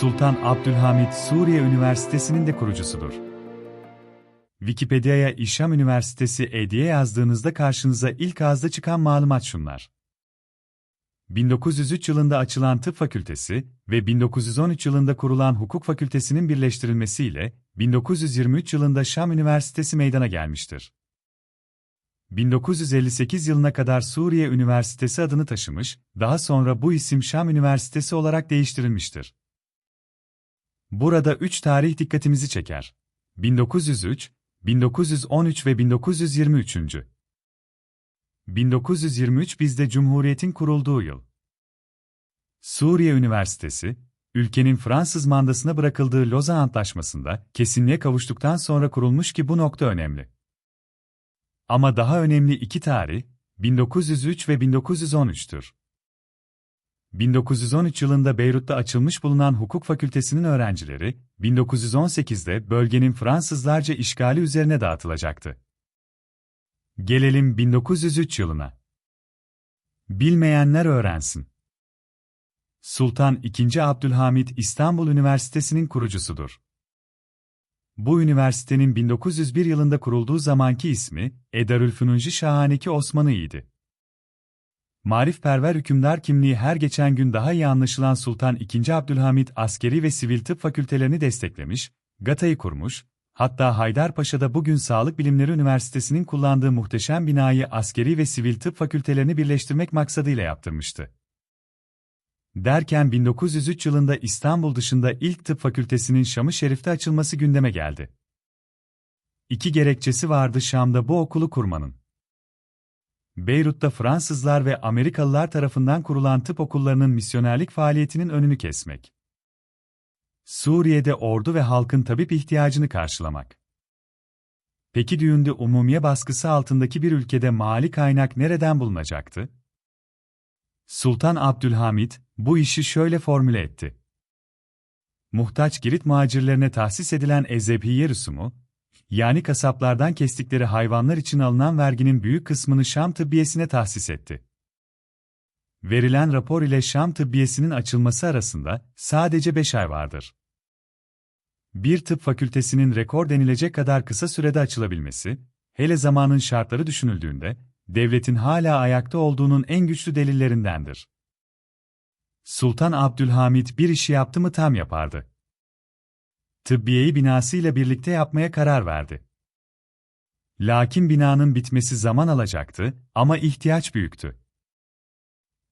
Sultan Abdülhamit Suriye Üniversitesi'nin de kurucusudur. Wikipedia'ya İşam Üniversitesi E yazdığınızda karşınıza ilk ağızda çıkan malumat şunlar. 1903 yılında açılan tıp fakültesi ve 1913 yılında kurulan hukuk fakültesinin birleştirilmesiyle 1923 yılında Şam Üniversitesi meydana gelmiştir. 1958 yılına kadar Suriye Üniversitesi adını taşımış, daha sonra bu isim Şam Üniversitesi olarak değiştirilmiştir. Burada üç tarih dikkatimizi çeker. 1903, 1913 ve 1923. 1923 bizde Cumhuriyet'in kurulduğu yıl. Suriye Üniversitesi, ülkenin Fransız mandasına bırakıldığı Lozan Antlaşması'nda kesinliğe kavuştuktan sonra kurulmuş ki bu nokta önemli. Ama daha önemli iki tarih, 1903 ve 1913'tür. 1913 yılında Beyrut'ta açılmış bulunan hukuk fakültesinin öğrencileri, 1918'de bölgenin Fransızlarca işgali üzerine dağıtılacaktı. Gelelim 1903 yılına. Bilmeyenler öğrensin. Sultan II. Abdülhamit İstanbul Üniversitesi'nin kurucusudur. Bu üniversitenin 1901 yılında kurulduğu zamanki ismi Edarülfünunci Şahaneki Osmanlı idi. Marifperver hükümdar kimliği her geçen gün daha iyi anlaşılan Sultan II. Abdülhamit askeri ve sivil tıp fakültelerini desteklemiş, GATA'yı kurmuş, hatta Haydarpaşa'da bugün Sağlık Bilimleri Üniversitesi'nin kullandığı muhteşem binayı askeri ve sivil tıp fakültelerini birleştirmek maksadıyla yaptırmıştı. Derken 1903 yılında İstanbul dışında ilk tıp fakültesinin Şam-ı Şerif'te açılması gündeme geldi. İki gerekçesi vardı Şam'da bu okulu kurmanın. Beyrut'ta Fransızlar ve Amerikalılar tarafından kurulan tıp okullarının misyonerlik faaliyetinin önünü kesmek. Suriye'de ordu ve halkın tabip ihtiyacını karşılamak. Peki düğünde umumiye baskısı altındaki bir ülkede mali kaynak nereden bulunacaktı? Sultan Abdülhamit, bu işi şöyle formüle etti. Muhtaç Girit muhacirlerine tahsis edilen Ezebiye rüsumu, yani kasaplardan kestikleri hayvanlar için alınan verginin büyük kısmını Şam Tıbbiyesi'ne tahsis etti. Verilen rapor ile Şam Tıbbiyesi'nin açılması arasında sadece 5 ay vardır. Bir tıp fakültesinin rekor denilecek kadar kısa sürede açılabilmesi, hele zamanın şartları düşünüldüğünde, devletin hala ayakta olduğunun en güçlü delillerindendir. Sultan Abdülhamit bir işi yaptı mı tam yapardı. Tıbbiyeyi binasıyla birlikte yapmaya karar verdi. Lakin binanın bitmesi zaman alacaktı ama ihtiyaç büyüktü.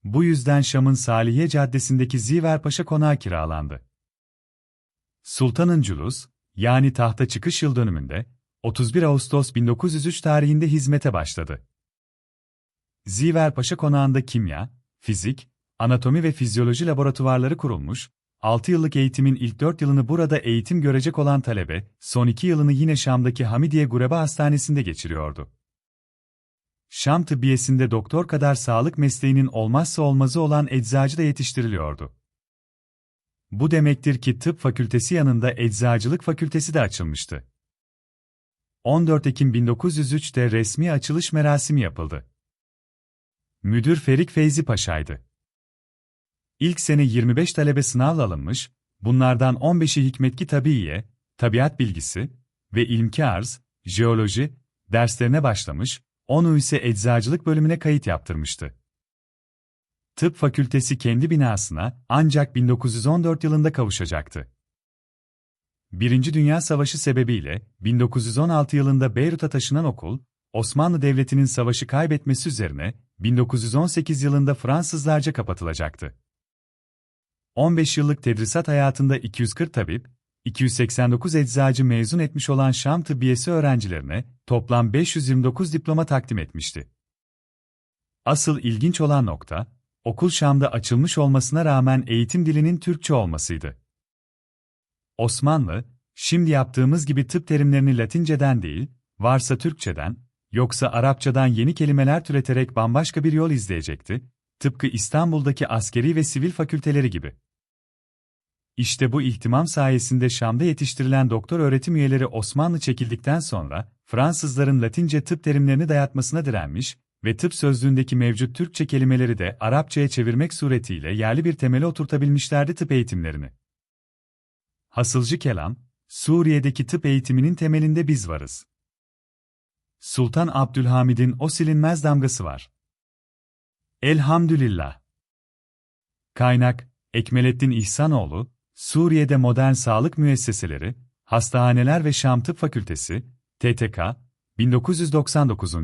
Bu yüzden Şam'ın Saliye Caddesi'ndeki Ziverpaşa konağı kiralandı. Sultanın Culus, yani tahta çıkış yıl dönümünde, 31 Ağustos 1903 tarihinde hizmete başladı. Ziverpaşa konağında kimya, fizik, anatomi ve fizyoloji laboratuvarları kurulmuş, 6 yıllık eğitimin ilk 4 yılını burada eğitim görecek olan talebe, son 2 yılını yine Şam'daki Hamidiye Gureba Hastanesi'nde geçiriyordu. Şam tıbbiyesinde doktor kadar sağlık mesleğinin olmazsa olmazı olan eczacı da yetiştiriliyordu. Bu demektir ki tıp fakültesi yanında eczacılık fakültesi de açılmıştı. 14 Ekim 1903'te resmi açılış merasimi yapıldı. Müdür Ferik Feyzi Paşa'ydı. İlk sene 25 talebe sınavla alınmış, bunlardan 15'i Hikmetki Tabiiye, Tabiat Bilgisi ve İlmki Arz, Jeoloji derslerine başlamış, onu ise Eczacılık bölümüne kayıt yaptırmıştı. Tıp fakültesi kendi binasına ancak 1914 yılında kavuşacaktı. Birinci Dünya Savaşı sebebiyle 1916 yılında Beyrut'a taşınan okul, Osmanlı Devleti'nin savaşı kaybetmesi üzerine 1918 yılında Fransızlarca kapatılacaktı. 15 yıllık tedrisat hayatında 240 tabip, 289 eczacı mezun etmiş olan Şam Tıbbiyesi öğrencilerine toplam 529 diploma takdim etmişti. Asıl ilginç olan nokta, okul Şam'da açılmış olmasına rağmen eğitim dilinin Türkçe olmasıydı. Osmanlı, şimdi yaptığımız gibi tıp terimlerini Latinceden değil, varsa Türkçeden, yoksa Arapçadan yeni kelimeler türeterek bambaşka bir yol izleyecekti, tıpkı İstanbul'daki askeri ve sivil fakülteleri gibi. İşte bu ihtimam sayesinde Şam'da yetiştirilen doktor öğretim üyeleri Osmanlı çekildikten sonra, Fransızların Latince tıp terimlerini dayatmasına direnmiş ve tıp sözlüğündeki mevcut Türkçe kelimeleri de Arapçaya çevirmek suretiyle yerli bir temele oturtabilmişlerdi tıp eğitimlerini. Hasılcı kelam, Suriye'deki tıp eğitiminin temelinde biz varız. Sultan Abdülhamid'in o silinmez damgası var. Elhamdülillah. Kaynak, Ekmelettin İhsanoğlu, Suriye'de modern sağlık müesseseleri, hastahaneler ve Şam Tıp Fakültesi, TTK, 1999.